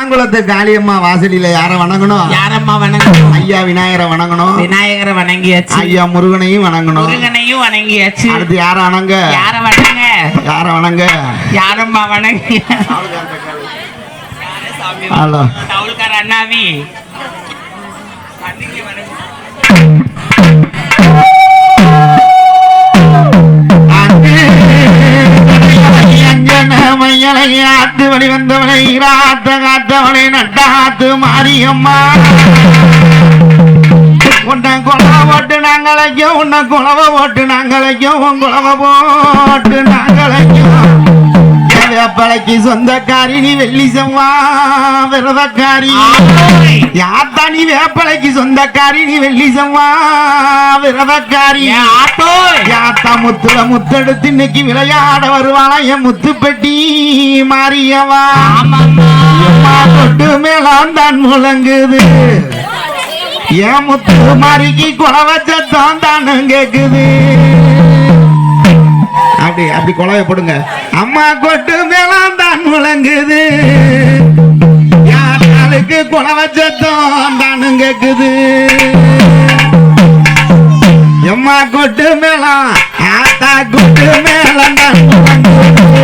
மாங்குளத்து காளியம்மா வாசலில யார வணங்கணும்? யாரம்மா வணங்கணும்? ஐயா விநாயகரை வணங்கணும். விநாயகரை வணங்கியாச்சு. ஐயா முருகனையும் வணங்கணும். முருகனையும் வணங்கியாச்சு. அடுத்து யார வணங்க? யார வணங்க? யார வணங்க? யாரம்மா வணங்கி? ஹலோ. அண்ணாவி. மையலை ஆத்து வழி வந்தவளை ராத்த காத்தவளை நட்டாத்து மாரியம்மா. உன்னை குழவ போட்டு நாங்களையும் உன்னை குழவ போட்டு நாங்களையும் உன் குழவ போட்டு நாங்களையும். வேப்பலைக்கு சொந்தக்காரி நீ வெள்ளி செவ்வா விரதக்காரி. யாத்தா நீ வேப்பலைக்கு சொந்தக்காரி நீ வெள்ளி செவ்வா விரதக்காரி. யாத்தா முத்துல முத்தெடுத்து இன்னைக்கு விளையாட வருவாளா? என் முத்து பெட்டி எம்மா தொட்டு மேலாம் தான் முழங்குது. என் முத்து மாறிக்கு குழவ சத்தம் தானு கேக்குது. அப்படி அப்படி குழவை போடுங்க. அம்மா கொட்டு மேலாம் தான் முழங்குது யாருக்கு குழவை சத்தம் தானும் கேக்குது. எம்மா கொட்டு மேலாம் ஆத்தா கொட்டு மேலாம் தான் முழங்குது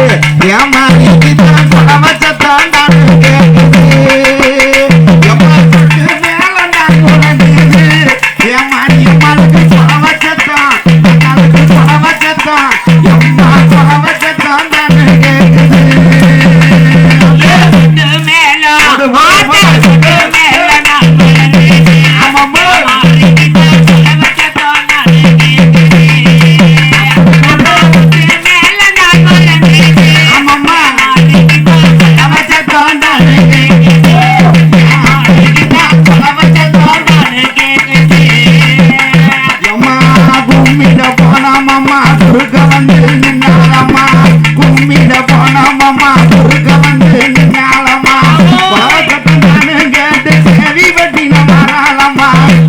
mind.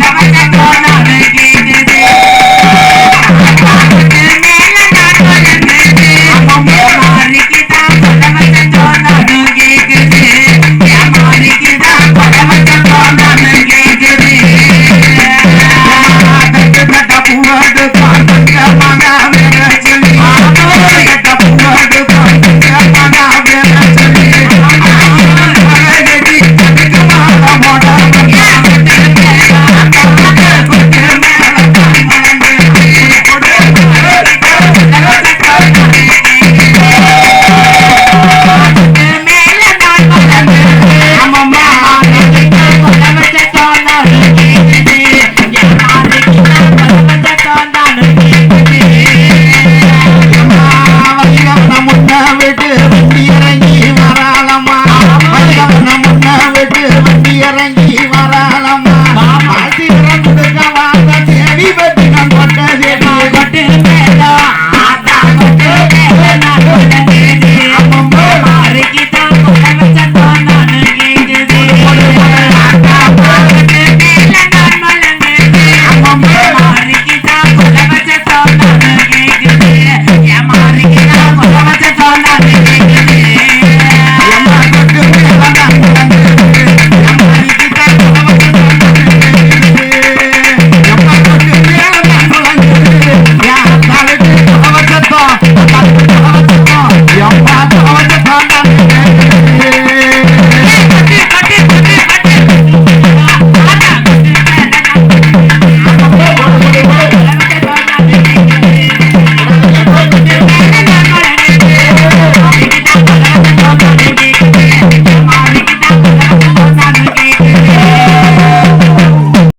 Vai, vai, vai, vai.